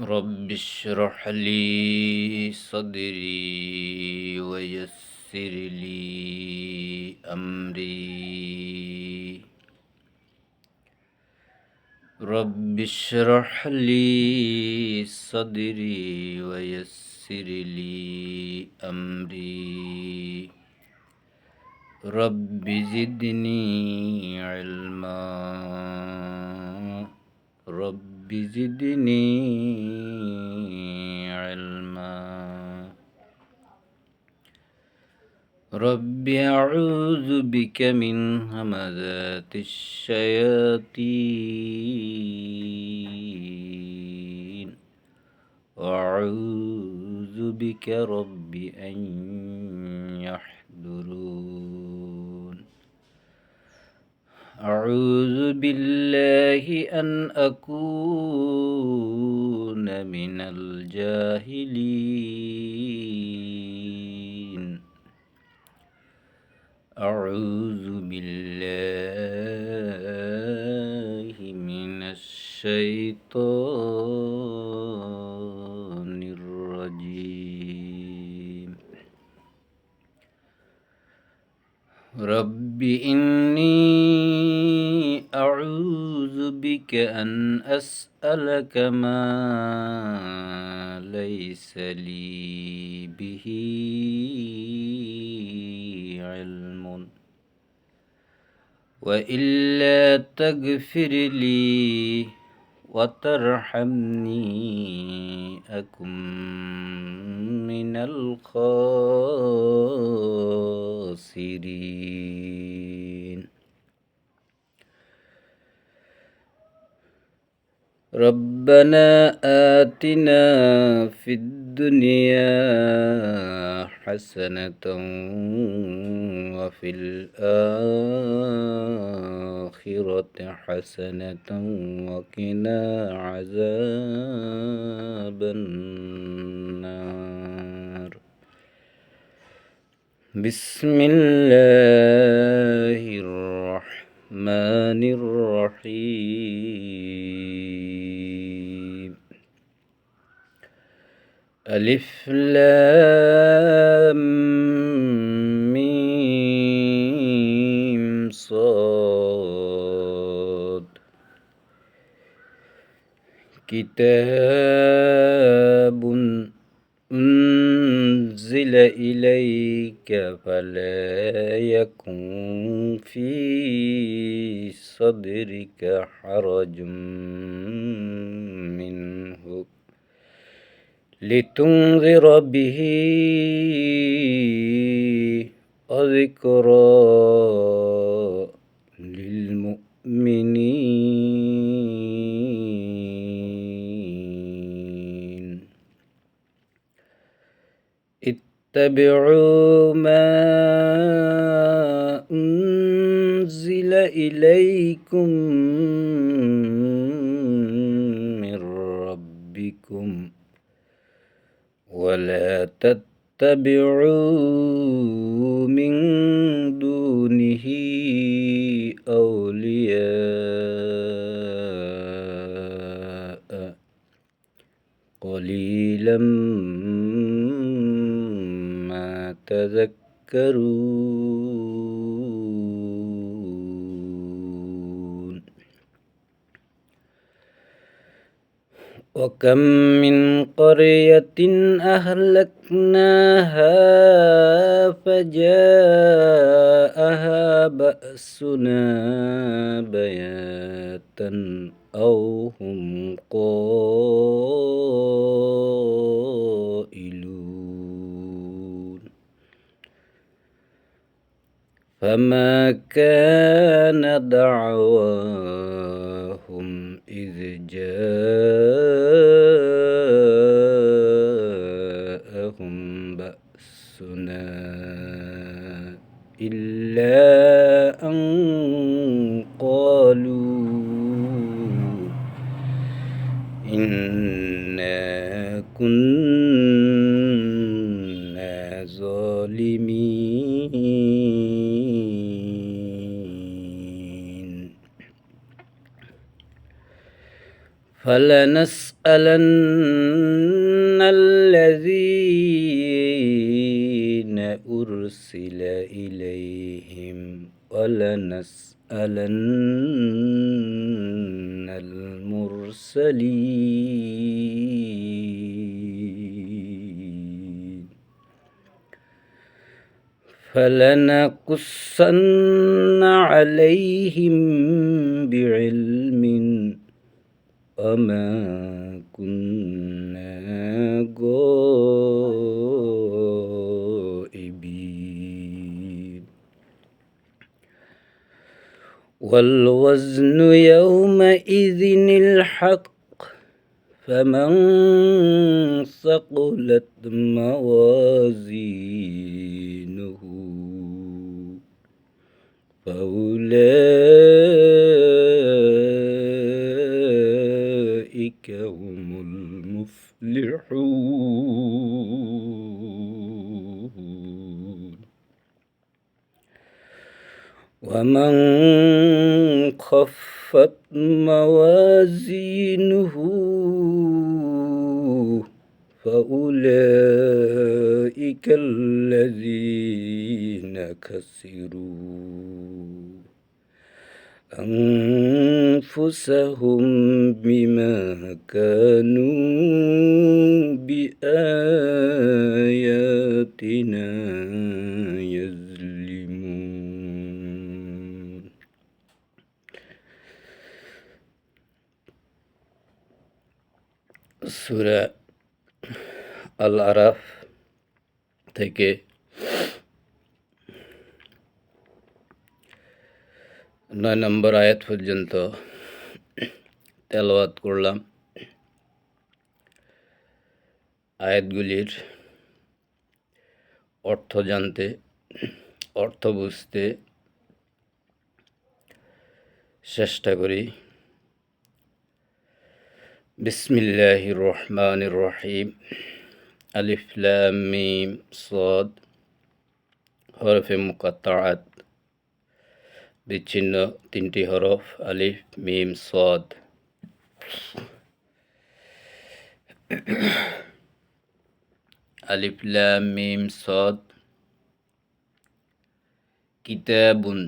رب اشرح لي صدري ويسر لي أمري. رب اشرح لي صدري ويسر لي أمري. رب زدني علما. رب زدني علما. رب أعوذ بك من همذات الشياطين. وأعوذ بك رب أن يحضرون. أعوذ بالله أن أكون من الجاهلين. أعوذ بالله من الشيطان رب إني أعوذ بك أن أسألك ما ليس لي به علم وإلا تغفر لي وترحمني أكن من الخاسرين. ربنا آتنا في الدنيا حسنة وفي الآخرة حسنة وقنا عذاب النار. بسم الله الرحمن الرحيم. ألف لام ميم صاد. كتاب أنزل إليك فلا يكن في صدرك حرج. لتنذر به وذكرى للمؤمنين. اتبعوا ما أنزل إليكم من ربكم. ولا تتبعوا من دونه أولياء. قليلا ما تذكرون. وكم من قرية أهلكناها فجاءها بأسنا بياتا أو هم قائلون فما كان دعواهم إذ جاءهم بأسنا إلا أن فلنسألن الذين أرسل إليهم ولنسألن المرسلين. فلنقصن عليهم بعلم وما كنا غائبين والوزن يومئذ الحق فمن ثقلت موازينه فأولئك هم المفلحون. ومن خفت موازينه فأولئك الذين كسروا أنفسهم بما كانوا بآياتنا يظلمون. سورة الأعراف থেকে নয় নম্বর আয়াত পর্যন্ত তেলাওয়াত করলাম। আয়াতগুলির অর্থ জানতে, অর্থ বুঝতে চেষ্টা করি। বিসমিল্লাহ রহমান রহিম। আলিফ লাম মিম সদ। হরফে মুকাত্তাআত। বিচ্ছিন্ন তিনটি হরফ, আলিফ, মিম, সদ। আলিফ, লাম, মিম, সদ। কিতাবুন।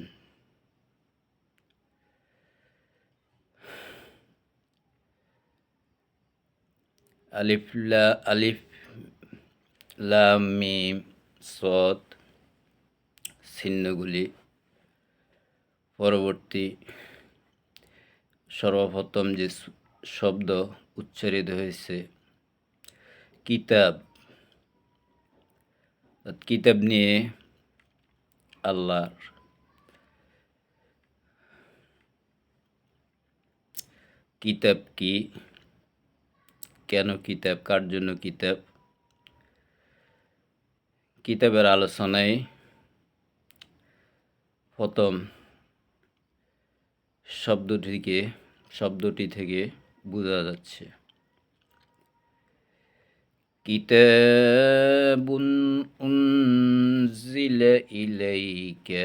আলিফ আলিফ, লাম, মিম, সদ। চিহ্নগুলি পরবর্তী সর্বপ্রথম যে শব্দ উচ্চারিত হয়েছে, কিতাব। কিতাব নিয়ে আল্লাহর কিতাব কি, কেন কিতাব, কার জন্য কিতাব? কিতাবের আলোচনায় প্রথম শব্দটিকে, শব্দটি থেকে বোঝা যাচ্ছে। কিতাবুন উনজিলা ইলাইকা,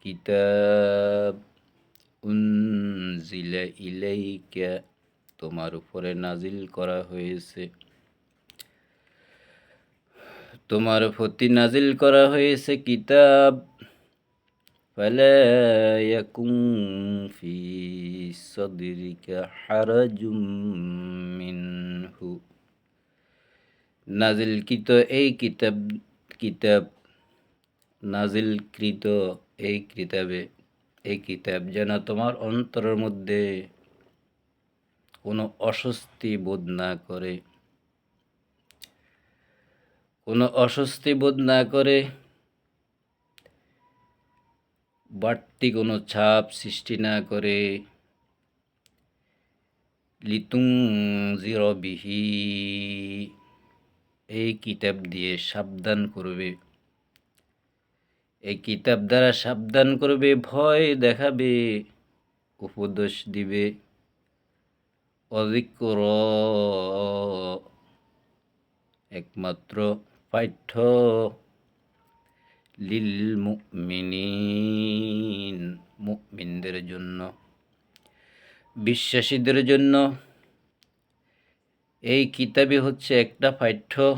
কিতাব উনজিলা ইলাইকা তোমার উপরে নাজিল করা হয়েছে। তোমার প্রতি নাজিল করা হয়েছে কিতাব فلا يكن في صدرك حرج منه নাজিলকৃত এই কিতাব কিতাব নাজিলকৃত এই কিতাবে এই কিতাব যেন তোমার অন্তরের মধ্যে কোনো অস্বস্তি বোধ না করে কোনো অস্বস্তি বোধ না করে বাড়তি কোনো ছাপ সৃষ্টি না করে লিতুং জিরবিহি এই কিতাব দিয়ে সাবধান করবে। এই কিতাব দ্বারা সাবধান করবে, ভয় দেখাবে, উপদেশ দিবে। অধিকর একমাত্র পাঠ্য লিল মুমিনিন মুমিনদের জন্য, বিশ্বাসীদের জন্য। এই কিতাবই হচ্ছে একটা পাঠ্য।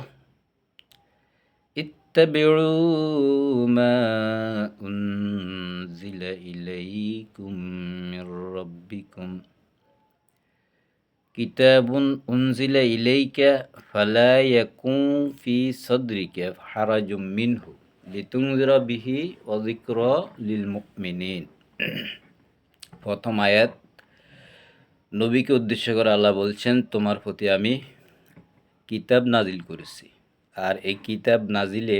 ইত্তাবিউ মা উনজিলা ইলাইকুম মির রাব্বিকুম। কিতাবুন উনজিলা ইলাইকা ফালা ইয়াকুন ফি সাদরিকা হারাজুম মিনহু। লিতুনজিরা বিহি যিকরা লিল মুমিনিন প্রথম আয়াত, নবীকে উদ্দেশ্য করে আল্লাহ বলছেন, তোমার প্রতি আমি কিতাব নাজিল করেছি। আর এই কিতাব নাজিলে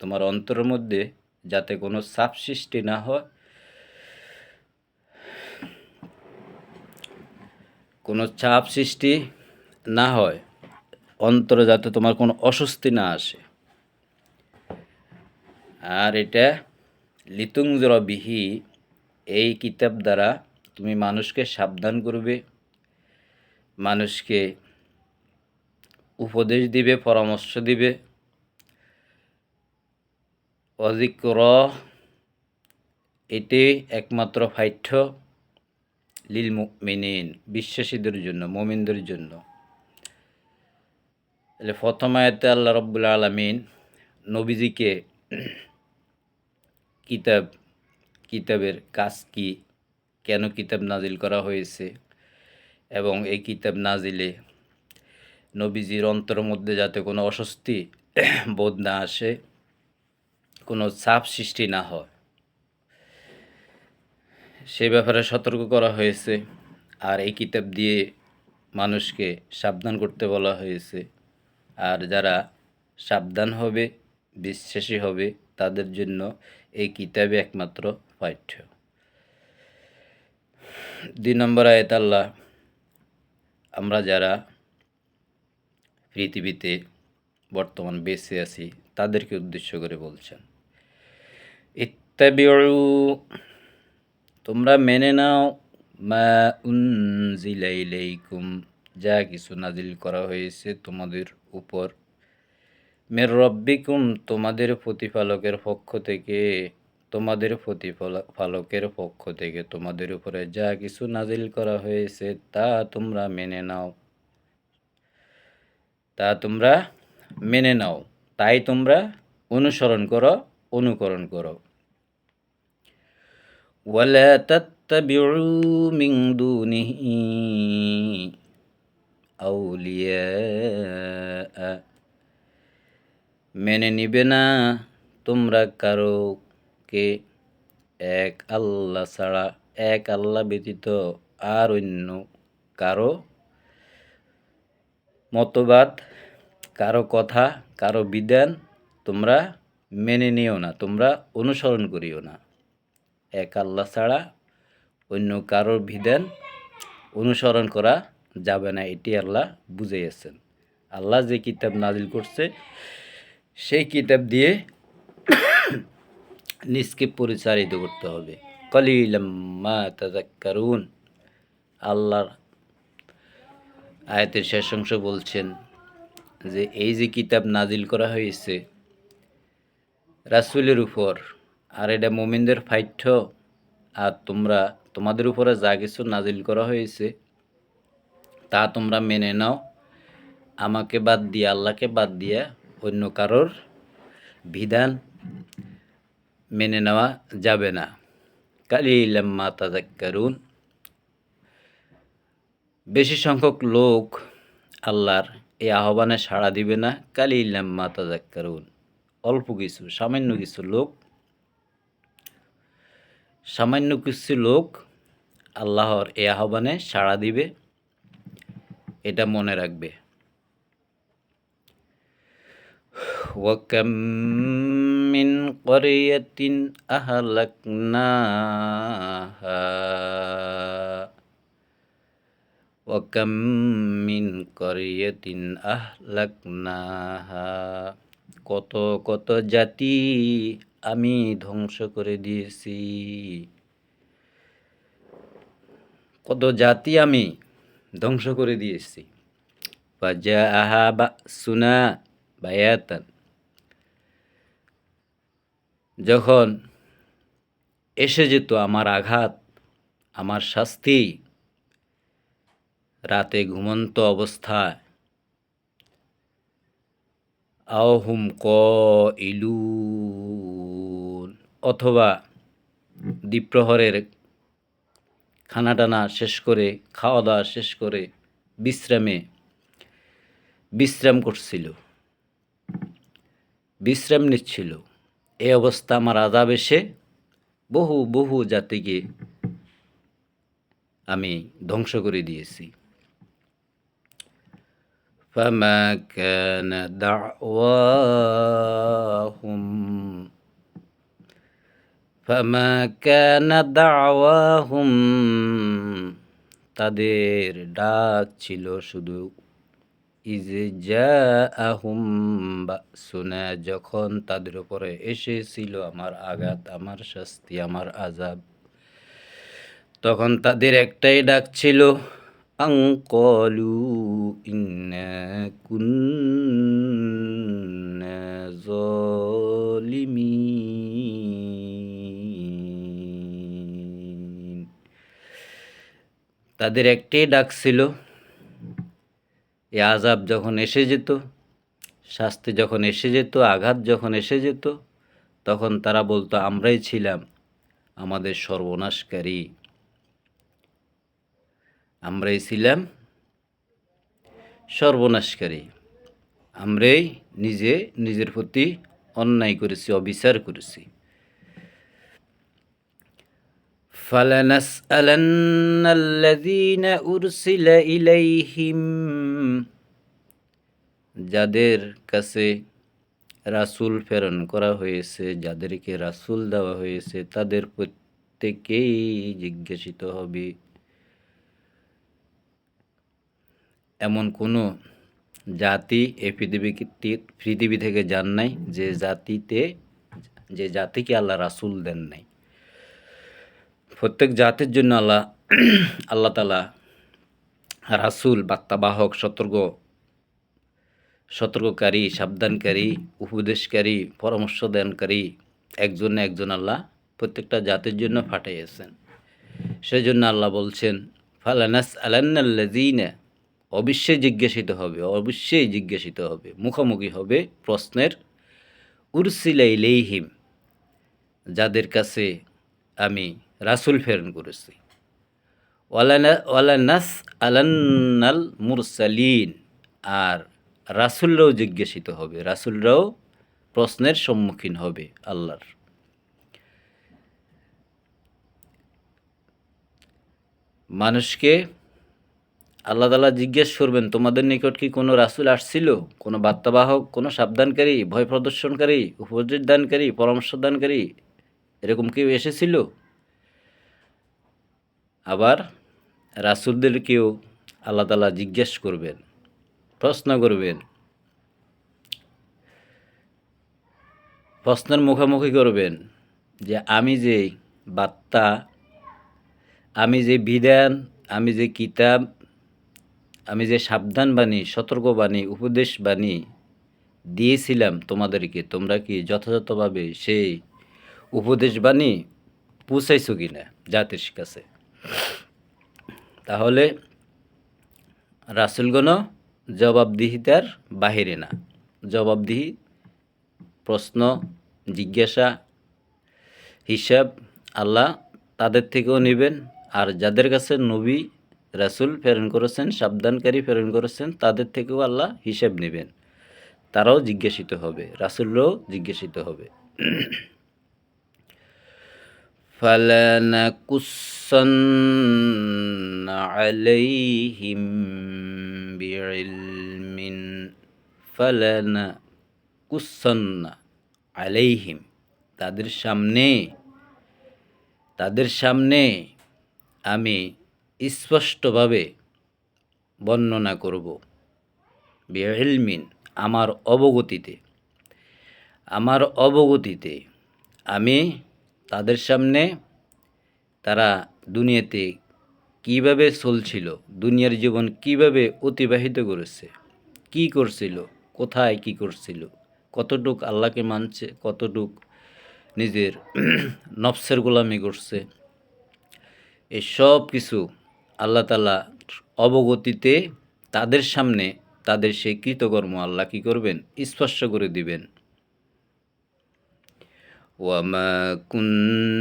তোমার অন্তরের মধ্যে যাতে কোনো চাপ সৃষ্টি না হয়, কোনো চাপ সৃষ্টি না হয়, অন্তরে যাতে তোমার কোনো অস্বস্তি না আসে। আর এটা লিতুংজর বিহি, এই কিতাব দ্বারা তুমি মানুষকে সাবধান করবে, মানুষকে উপদেশ দিবে, পরামর্শ দিবে। অজিক্র, এটি একমাত্র পাঠ্য লিল মিনিন বিশ্বাসীদের জন্য, মোমিনদের জন্য। তাহলে প্রথম আয়াতে আল্লাহ রব্বুল আলমিন নবীজিকে কিতাব, কিতাবের কাজ কি? কেন কিতাব নাজিল করা হয়েছে? এবং এই কিতাব নাজিলে নবীজির অন্তর মধ্যে যাতে কোনো অস্বস্তি বোধ না আসে, কোনো চাপ সৃষ্টি না হয়। সে ব্যাপারে সতর্ক করা হয়েছে। আর এই কিতাব দিয়ে মানুষকে সাবধান করতে বলা হয়েছে। আর যারা সাবধান হবে, বিশ্বাসী হবে, তাদের জন্য এই কিতাবে একমাত্র পাঠ্য। দুই নম্বর আয়ত, আল্লাহ, আমরা যারা পৃথিবীতে বর্তমান বেঁচে আছি, তাদেরকে উদ্দেশ্য করে বলছেন, ইত্তাবিউ, তোমরা মেনে নাও, মা যা কিছু নাজিল করা হয়েছে তোমাদের উপর মের রব্বিকুম তোমাদের প্রতিপালকের পক্ষ থেকে তোমাদের প্রতিপালকের পক্ষ থেকে তোমাদের উপরে যা কিছু নাজিল করা হয়েছে তা তোমরা মেনে নাও তা তোমরা মেনে নাও তাই তোমরা অনুসরণ করো অনুকরণ করো ولا تتبعوا من دونه أولياء মেনে নিবে না। তোমরা কারও কে এক আল্লাহ ছাড়া এক আল্লাহ ব্যতীত আর অন্য কারও মতবাদ, কারও কথা, কারও বিধান তোমরা মেনে নিও না, তোমরা অনুসরণ করিও না। এক আল্লাহ ছাড়া অন্য কারোর বিধান অনুসরণ করা যাবে না, এটি আল্লাহ বুঝাইয়াছেন। আল্লাহ যে কিতাব নাজিল করছে সেই কিতাব দিয়ে নিজকে পরিচালিত করতে হবে। কলিলাম্মা তাজাক্কারুন আল্লাহর আয়াতের শেষ অংশ বলছেন যে, এই যে কিতাব নাজিল করা হয়েছে, রাসুলের উপর, আর এটা মোমিনদের ফাইঠ্য আর তোমরা, তোমাদের উপরে যা কিছু নাজিল করা হয়েছে, তা তোমরা মেনে নাও। আমাকে বাদ দিয়ে, আল্লাহকে বাদ দিয়ে অন্য কারোর বিধান মেনে নেওয়া যাবে না। কালিলাম্মা তাজাক্কারুন বেশি সংখ্যক লোক আল্লাহর এই আহ্বানে সাড়া দিবে না। কালিলাম্মা তাজাক্কারুন অল্প কিছু, সামান্য কিছু লোক, সামান্য কিছু লোক আল্লাহর এ আহ্বানে সাড়া দিবে, এটা মনে রাখবে। وكم من قرية أهلكناها وكم من قرية أهلكناها কত কত জাতি আমি ধ্বংস করে দিয়েছি কত জাতি আমি ধ্বংস করে দিয়েছি বাজা আহা বা সুনা বায়াতান যখন এসে যেত আমার আঘাত, আমার শাস্তি, রাতে ঘুমন্ত অবস্থায় আহম ক ইলুন অথবা দ্বীপ্রহরের খানা টানা শেষ করে খাওয়া দাওয়া শেষ করে বিশ্রামে বিশ্রাম করছিল। বিশ্রাম নিচ্ছিল। এই অবস্থা আমার আজাব এসে বহু বহু জাতিকে আমি ধ্বংস করে দিয়েছি فما كان دعواهم فما كان دعواهم তাদের ডাক ছিল শুধু ইজে যা আহুম সুনা যখন তাদের উপরে এসেছিল আমার আঘাত, আমার শাস্তি, আমার আজাব তখন তাদের একটাই ডাক ছিল আঙ্কলু ইন্না তাদের একটাই ডাক ছিল এই আজাব যখন এসে যেত, শাস্তি যখন এসে যেত, আঘাত যখন এসে যেত, তখন তারা বলতো, আমরাই ছিলাম আমাদের সর্বনাশকারী। আমরাই ছিলাম সর্বনাশকারী। আমরাই নিজে, নিজের প্রতি অন্যায় করেছি, অবিচার করেছি। فلنسألن الذين أرسل إليهم যাদের কাছে রাসূল প্রেরণ করা হয়েছে যাদেরকে রাসূল দেওয়া হয়েছে তাদের প্রত্যেকেই জিজ্ঞাসিত হবে এমন কোনো জাতি এই পৃথিবী পৃথিবী থেকে যান নাই যে জাতিতে যে জাতিকে আল্লাহ রাসূল দেন নাই প্রত্যেক জাতির জন্য আল্লাহ আল্লাহ তালা রাসুল বার্তাবাহক সতর্ক, সতর্ককারী, সাবধানকারী, উপদেশকারী পরামর্শ দানকারী একজন একজন আল্লাহ প্রত্যেকটা জাতির জন্য ফাটাইয়েছেন সেই জন্য আল্লাহ বলছেন ফালানাস আলান্নাল্লাজিনা অবশ্যই জিজ্ঞাসিত হবে, অবশ্যই জিজ্ঞাসিত হবে, মুখোমুখি হবে প্রশ্নের। উরসিলাইলেহিম যাদের কাছে আমি রাসুল প্রেরণ করেছি। ওয়ালানাস আলান্নাল মুরসালিন। আর রাসুলরাও জিজ্ঞাসিত হবে, রাসুলরাও প্রশ্নের সম্মুখীন হবে আল্লাহর। মানুষকে আল্লাহ তালা জিজ্ঞেস করবেন, তোমাদের নিকট কি কোনো রাসুল আসছিল? কোনো বার্তাবাহক, কোনো সাবধানকারী, ভয় প্রদর্শনকারী, উপদেশ দানকারী, পরামর্শ দানকারী, এরকম কেউ এসেছিল? আবার রাসুলদেরকেও আল্লাহ তালা জিজ্ঞেস করবেন, প্রশ্ন করবেন, প্রশ্নের মুখোমুখি করবেন যে আমি যে বার্তা, আমি যে বিধান, আমি যে কিতাব, আমি যে সাবধান বাণী সতর্ক বাণী উপদেশ বাণী দিয়েছিলাম তোমাদেরকে, তোমরা কি যথাযথভাবে সেই উপদেশ বাণী পৌঁছাইছো কি না জাতির কাছে? তাহলে রাসুলগণ জবাবদিহিতার বাহিরে না। জবাবদিহি, প্রশ্ন, জিজ্ঞাসা, হিসাব আল্লাহ তাদের থেকেও নেবেন। আর যাদের কাছে নবী, রাসুল প্রেরণ করেছেন, সাবধানকারী প্রেরণ করেছেন, তাদের থেকেও আল্লাহ হিসাব নেবেন। তারাও জিজ্ঞাসিত হবে, রাসুলরাও জিজ্ঞাসিত হবে। فلنقصن عليهم بعلم فلنقصن عليهم তাদের সামনে তাদের সামনে আমি স্পষ্টভাবে বর্ণনা করব বিলমিন আমার অবগতিতে আমার অবগতিতে আমি তাদের সামনে তারা দুনিয়াতে কীভাবে চলছিল, দুনিয়ার জীবন কীভাবে অতিবাহিত করেছে, কি করছিল, কোথায় কি করছিল, কতটুক আল্লাহকে মানছে, কতটুক নিজের নফসের গোলামি করছে এই সব কিছু আল্লাহ তালা অবগতিতে তাদের সামনে তাদের সেই কৃতকর্ম আল্লাহ কী করবেন? স্পর্শ করে দিবেন। ওয়ামা কুন্না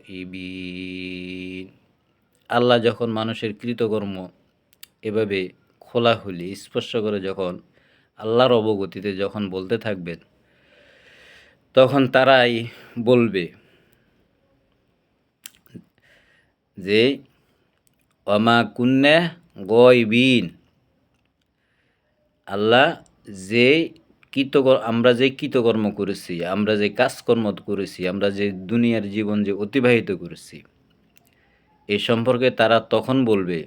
গাইবিন আল্লাহ যখন মানুষের কৃতকর্ম এভাবে খোলাখুলি স্পর্শ করে যখন আল্লাহর অবগতিতে যখন বলতে থাকবেন, তখন তারাই বলবে যে অমা কুন্যা গয়বিন আল্লাহ যে কৃতকর, আমরা যে কৃতকর্ম করেছি, আমরা যে কাজকর্ম করেছি, আমরা যে দুনিয়ার জীবন যে অতিবাহিত করেছি, এ সম্পর্কে তারা তখন বলবে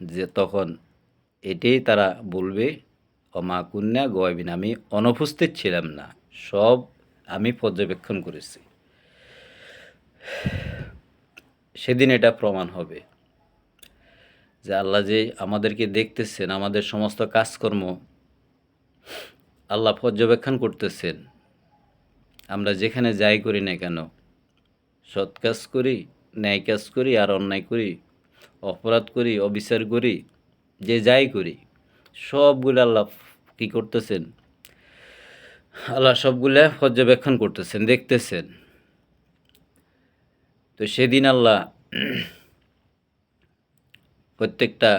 যে তখন এটাই তারা বলবে অমা কুন্যা গয়বিন, আমি অনুপস্থিত ছিলাম না, সব আমি পর্যবেক্ষণ করেছি। সেদিন এটা প্রমাণ হবে যে আল্লাহ যে আমাদেরকে দেখতেছেন, আমাদের সমস্ত কাজকর্ম আল্লাহ পর্যবেক্ষণ করতেছেন। আমরা যেখানে যাই করি না কেন? সৎ কাজ করি, ন্যায় কাজ করি, আর অন্যায় করি, অপরাধ করি, অবিচার করি, যে যাই করি, সবগুলো আল্লাহ কী করতেছেন? আল্লাহ সবগুলো পর্যবেক্ষণ করতেছেন, দেখতেছেন। তো সেদিন আল্লাহ প্রত্যেকটা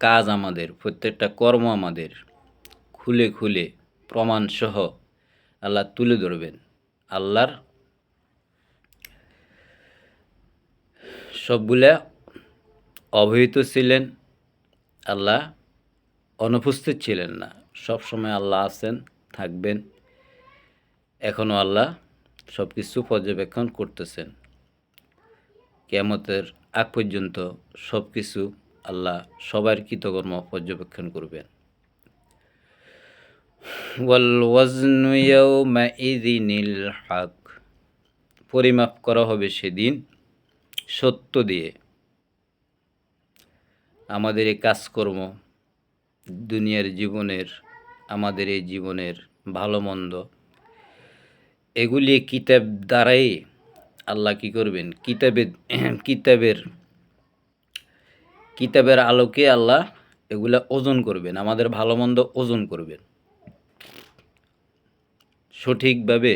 কাজ আমাদের, প্রত্যেকটা কর্ম আমাদের খুলে খুলে প্রমাণ সহ আল্লাহ তুলে ধরবেন। আল্লাহর সবগুলা অবহিত ছিলেন, আল্লাহ অনুপস্থিত ছিলেন না। সব সময় আল্লাহ আছেন, থাকবেন। এখনও আল্লাহ সব কিছু পর্যবেক্ষণ করতেছেন। কেমতের আগ পর্যন্ত সব কিছু আল্লাহ সবার কৃতকর্ম পর্যবেক্ষণ করবেন। হক পরিমাপ করা হবে সেদিন সত্য দিয়ে। আমাদের এই কাজকর্ম, দুনিয়ার জীবনের, আমাদের এই জীবনের ভালো মন্দ এগুলি কিতাব দ্বারাই আল্লাহ কি করবেন? কিতাবের কিতাবের কিতাবের আলোকে আল্লাহ এগুলা ওজন করবেন, আমাদের ভালো মন্দ ওজন করবেন। সঠিকভাবে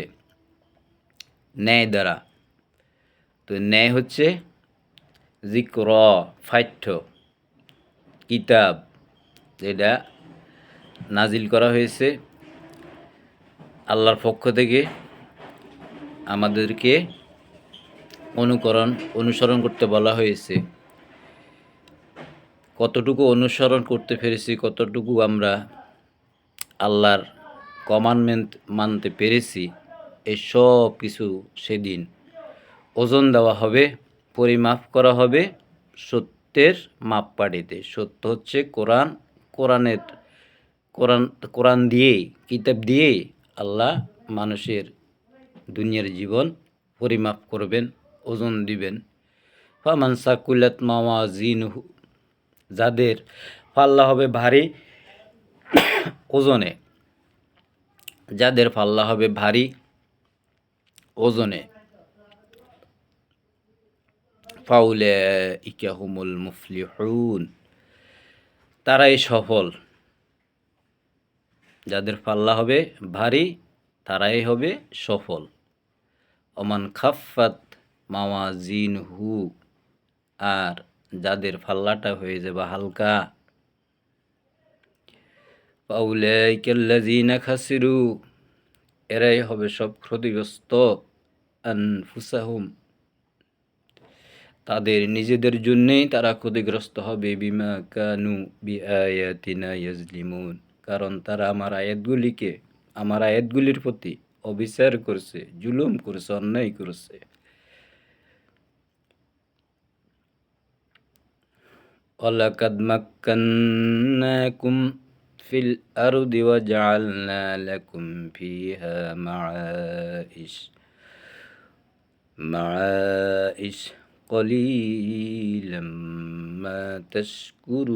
ন্যায় দ্বারা। তো ন্যায় হচ্ছে জিক্র ফাঠ্য কিতাব, যেটা নাজিল করা হয়েছে আল্লাহর পক্ষ থেকে আমাদেরকে অনুকরণ, অনুসরণ করতে বলা হয়েছে। কতটুকু অনুসরণ করতে পেরেছি, কতটুকু আমরা আল্লাহর কমান্ডমেন্ট মানতে পেরেছি এই সব কিছু সেদিন। ওজন দেওয়া হবে, পরিমাপ করা হবে, সত্যের মাপপাটিতে সত্য হচ্ছে কোরআন, কোরআনের, কোরআন কোরআন দিয়েই, কিতাব দিয়েই আল্লাহ মানুষের দুনিয়ার জীবন পরিমাপ করবেন, ওজন দিবেন। ফামান সাকুলাত মাওয়াজিনহু, যাদের পাল্লা হবে ভারী ওজনে। যাদের পাল্লা হবে ভারী ওজনে। ফাউলে ইকাহুমুল মুফলিহুন। তারাই সফল। যাদের পাল্লা হবে ভারী, তারাই হবে সফল। অমান খাফাত মাওয়াজিন হু আর যাদের পাল্লাটা হয়ে যাবে হালকা পাউলাইকাল্লাযিনা খাসিরু, এরাই হবে সব ক্ষতিগ্রস্ত আনফুসাহুম। তাদের নিজেদের জন্যেই তারা ক্ষতিগ্রস্ত হবে, বিমা কানু বিআয়াতিনা ইয়াজলিমুন। কারণ তারা আমার আয়াতগুলিকে, আমার আয়াতগুলির প্রতি অবিচার করছে, জুলুম করছে, অন্যায় করছে। অলাকাদ মাক্কান্নাকুম في الأرض وجعلنا لكم فيها معائش معائش قليلا ما تشكرون.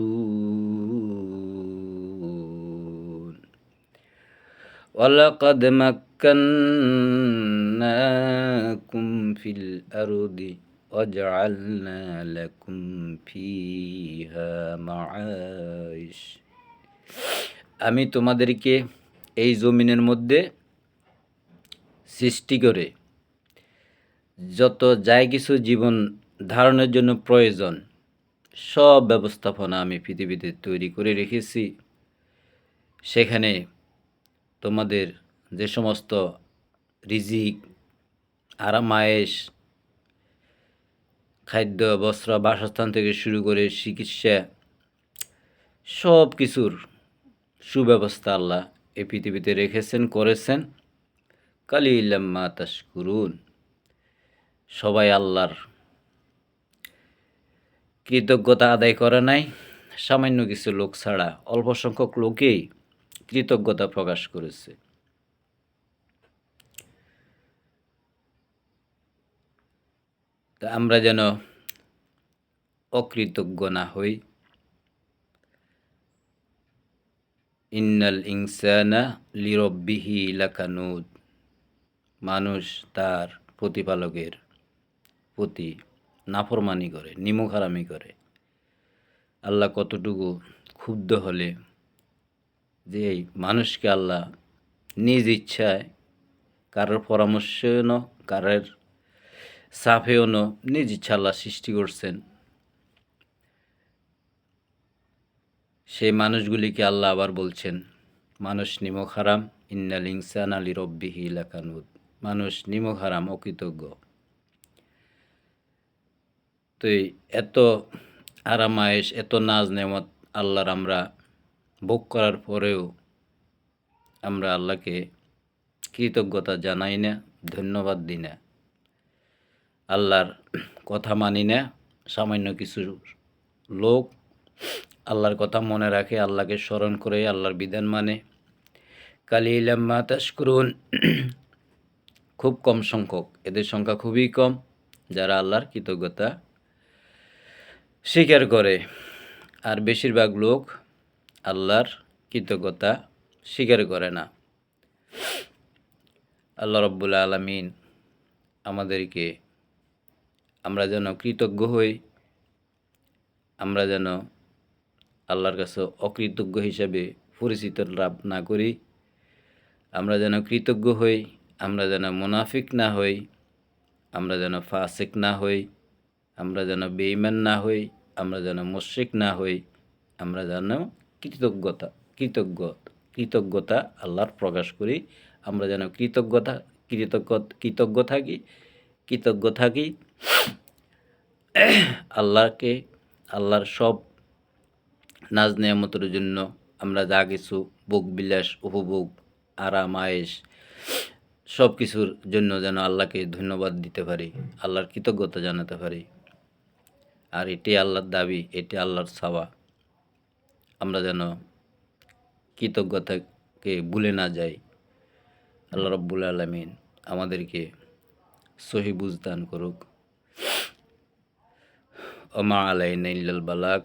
ولقد مكناكم في الأرض وجعلنا لكم فيها معايش. আমি তোমাদেরকে এই জমিনের মধ্যে সৃষ্টি করে যত যাই কিছু জীবন ধারণের জন্য প্রয়োজন, সব ব্যবস্থাপনা আমি পৃথিবীতে তৈরি করে রেখেছি। সেখানে তোমাদের যে সমস্ত রিজিক আরামায়েশ খাদ্য, বস্ত্র, বাসস্থান থেকে শুরু করে চিকিৎসা, সব কিছুর সুব্যবস্থা আল্লাহ এই পৃথিবীতে রেখেছেন, করেছেন। কালি ইল্লাম্মা তাশকুরুন। সবাই আল্লাহর কৃতজ্ঞতা আদায় করে নাই। সামান্য কিছু লোক ছাড়া অল্প সংখ্যক লোকেই কৃতজ্ঞতা প্রকাশ করেছে। তা আমরা যেন অকৃতজ্ঞ না হই। ইন্নাল ইনসানা লিরব্বিহি লাকানুদ। মানুষ তার প্রতিপালকের প্রতি নাফরমানি করে, নিমুখারামি করে। আল্লাহ কতটুকু ক্ষুব্ধ হলে যে এই মানুষকে আল্লাহ নিজ ইচ্ছায় কারোর পরামর্শেও ন, কারোর সাফেও ন, নিজ ইচ্ছা আল্লাহ সৃষ্টি করছেন। সেই মানুষগুলিকে আল্লাহ আবার বলছেন, মানুষ নিমক হারাম, ইন্নাল ইনসান আলী রব্বিহি লাকানুদ। মানুষ নিমক হারাম, অকৃতজ্ঞ। তো এত আরামায়েশ, এত নাজ নেমত আল্লাহর আমরা ভোগ করার পরেও আমরা আল্লাহকে কৃতজ্ঞতা জানাই না, ধন্যবাদ দিই না। আল্লাহর কথা মানি না, সামান্য কিছু লোক আল্লাহর কথা মনে রাখে, আল্লাহকে স্মরণ করে, আল্লাহর বিধান মানে। কালি ইলাম্মা তাশকুরুন, খুব কম সংখ্যক, এদের সংখ্যা খুবই কম, যারা আল্লাহর কৃতজ্ঞতা স্বীকার করে। আর বেশিরভাগ লোক আল্লাহর কৃতজ্ঞতা স্বীকার করে না। আল্লাহ রব্বুল আলমিন আমাদেরকে, আমরা যেন কৃতজ্ঞ হই, আমরা যেন আল্লাহর কাছে অকৃতজ্ঞ হিসাবে পরিচিত লাভ না করি। আমরা যেন কৃতজ্ঞ হই, আমরা যেন মুনাফিক না হই, আমরা যেন ফাসিক না হই, আমরা যেন বেইমান না হই, আমরা যেন মুশ্রিক না হই, আমরা যেন কৃতজ্ঞতা, কৃতজ্ঞ, কৃতজ্ঞতা আল্লাহর প্রকাশ করি। আমরা যেন কৃতজ্ঞতা, কৃতজ্ঞ কৃতজ্ঞ থাকি কৃতজ্ঞ থাকি। আল্লাহকে, আল্লাহর সব নাজ নিয়ামতের জন্য আমরা যা কিছু ভোগ বিলাস, উপভোগ, আরাম আয়েস সব কিছুর জন্য যেন আল্লাহকে ধন্যবাদ দিতে পারি, আল্লাহর কৃতজ্ঞতা জানাতে পারি। আর এটি আল্লাহর দাবি, এটি আল্লাহর ছাওয়া আমরা যেন কৃতজ্ঞতাকে ভুলে না যাই। আল্লাহ রব্বুল আলমিন আমাদেরকে সহি বুঝদান করুক। ওমা আলাইন বালাক